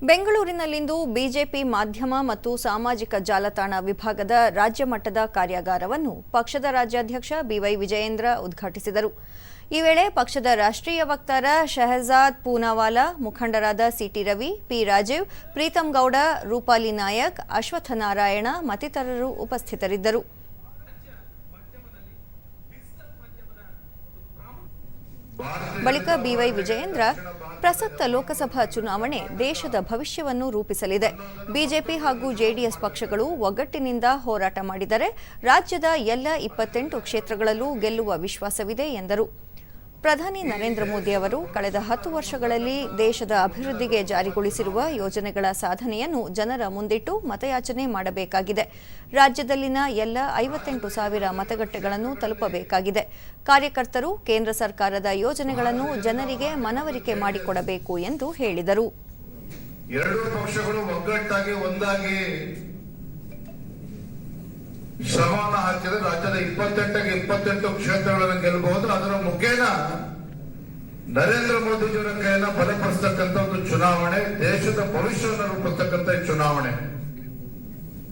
ಬೆಂಗಳೂರಿನಲ್ಲಿಂದು ಬಿಜೆಪಿ ಮಾಧ್ಯಮ ಮತ್ತು ಸಾಮಾಜಿಕ ಜಾಲತಾಣ ವಿಭಾಗದ ರಾಜ್ಯ ಮಟ್ಟದ ಕಾರ್ಯಾಗಾರವನ್ನು ಪಕ್ಷದ ರಾಜ್ಯಾಧ್ಯಕ್ಷ ಬಿವೈ ವಿಜಯೇಂದ್ರ ಉದ್ಘಾಟಿಸಿದರು. ಈ ವೇಳೆ ಪಕ್ಷದ ರಾಷ್ಟ್ರೀಯ ವಕ್ತಾರ ಶಹಜಾದ್ ಪೂನಾವಾಲಾ, ಮುಖಂಡರಾದ C T Ravi, P Rajeev, Preetham Gowda, Rupali Naik, Ashwath Narayan ಮತ್ತಿತರರು ಉಪಸ್ಥಿತರಿದ್ದರು. ಬಳಿಕ ಬಿವೈ ವಿಜಯೇಂದ್ರ ಪ್ರಸಕ್ತ ಲೋಕಸಭಾ ಚುನಾವಣೆ ದೇಶದ ಭವಿಷ್ಯವನ್ನು ರೂಪಿಸಲಿದೆ. ಬಿಜೆಪಿ ಹಾಗೂ ಜೆಡಿಎಸ್ ಪಕ್ಷಗಳು ಒಗ್ಗಟ್ಟಿನಿಂದ ಹೋರಾಟ ಮಾಡಿದರೆ ರಾಜ್ಯದ ಎಲ್ಲ ಇಪ್ಪತ್ತೆಂಟು ಕ್ಷೇತ್ರಗಳಲ್ಲೂ ಗೆಲ್ಲುವ ವಿಶ್ವಾಸವಿದೆ ಎಂದರು. ಪ್ರಧಾನಿ ನರೇಂದ್ರ ಮೋದಿ ಅವರು ಕಳೆದ ಹತ್ತು ವರ್ಷಗಳಲ್ಲಿ ದೇಶದ ಅಭಿವೃದ್ಧಿಗೆ ಜಾರಿಗೊಳಿಸಿರುವ ಯೋಜನೆಗಳ ಸಾಧನೆಯನ್ನು ಜನರ ಮುಂದಿಟ್ಟು ಮತಯಾಚನೆ ಮಾಡಬೇಕಾಗಿದೆ. ರಾಜ್ಯದಲ್ಲಿನ ಎಲ್ಲ ಐವತ್ತೆಂಟು ಸಾವಿರ ಮತಗಟ್ಟೆಗಳನ್ನು ತಲುಪಬೇಕಾಗಿದೆ. ಕಾರ್ಯಕರ್ತರು ಕೇಂದ್ರ ಸರ್ಕಾರದ ಯೋಜನೆಗಳನ್ನು ಜನರಿಗೆ ಮನವರಿಕೆ ಮಾಡಿಕೊಡಬೇಕು ಎಂದು ಹೇಳಿದರು. ಶ್ರಮವನ್ನು ಹಾಕಿದ್ರೆ ರಾಜ್ಯದ ಇಪ್ಪತ್ತೆಂಟಕ್ಕೆ ಇಪ್ಪತ್ತೆಂಟು ಕ್ಷೇತ್ರಗಳನ್ನು ಗೆಲ್ಲಬಹುದು. ಅದರ ಮುಖೇನ ನರೇಂದ್ರ ಮೋದಿಜಿಯವರ ಕೈಯನ್ನ ಬಲಪಡಿಸ್ತಕ್ಕಂಥ ಒಂದು ಚುನಾವಣೆ, ದೇಶದ ಭವಿಷ್ಯವನ್ನು ರೂಪಿಸ್ತಕ್ಕಂಥ ಚುನಾವಣೆ.